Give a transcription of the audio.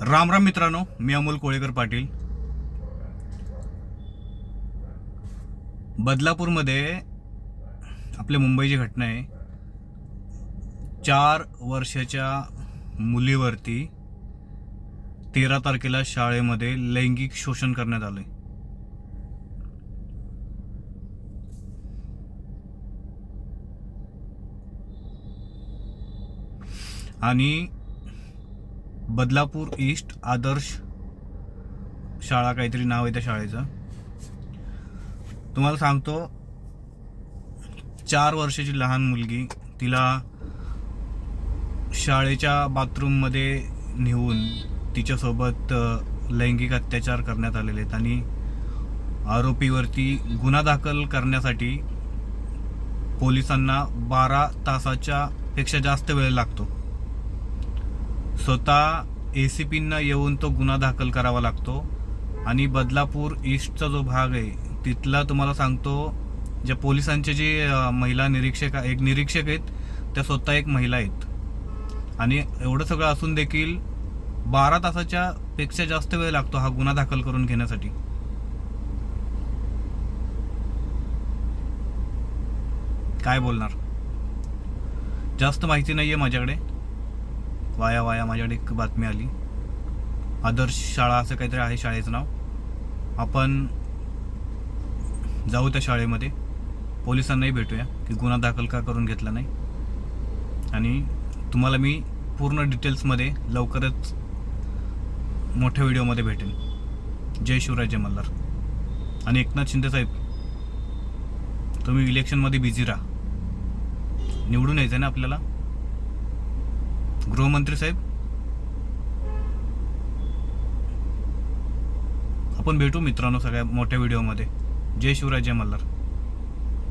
राम राम मित्रांनो मी अमोल कोळेकर पाटील. बदलापूरमध्ये आपल्या मुंबईची घटना आहे. चार वर्षाच्या मुलीवरती तेरा तारखेला शाळेमध्ये लैंगिक शोषण करण्यात आले आणि बदलापूर ईस्ट आदर्श शाळा काहीतरी नाव आहे त्या शाळेचं. तुम्हाला सांगतो चार वर्षाची लहान मुलगी तिला शाळेच्या बाथरूममध्ये नेऊन तिच्यासोबत लैंगिक अत्याचार करण्यात आलेले आहेत आणि आरोपीवरती गुन्हा दाखल करण्यासाठी पोलिसांना बारा तासाच्या पेक्षा जास्त वेळ लागतो. स्वतः ए सी पींना येऊन तो गुन्हा दाखल करावा लागतो. आणि बदलापूर ईस्टचा जो भाग आहे तिथला तुम्हाला सांगतो ज्या पोलिसांचे जे महिला निरीक्षक एक निरीक्षक आहेत त्या स्वतः एक महिला आहेत. आणि एवढं सगळं असून देखील बारा तासाच्या पेक्षा जास्त वेळ लागतो हा गुन्हा दाखल करून घेण्यासाठी. काय बोलणार? जास्त माहिती नाही आहे माझ्याकडे. वाया वाया माझ्याकडे एक बातमी आली. आदर्श शाळा असं काहीतरी आहे शाळेचं नाव. आपण जाऊ त्या शाळेमध्ये. पोलिसांनाही भेटूया की गुन्हा दाखल का करून घेतला नाही. आणि तुम्हाला मी पूर्ण डिटेल्समध्ये लवकरच मोठ्या व्हिडिओमध्ये भेटेन. जय शिवराय जय मल्हार. आणि एकनाथ शिंदे साहेब तुम्ही इलेक्शनमध्ये बिझी राहा. निवडून यायचं ना आपल्याला? गृहमंत्री साहेब? आपण भेटू मित्रांनो सगळ्या मोठ्या व्हिडिओमध्ये. जय शिवराय जय मल्हार.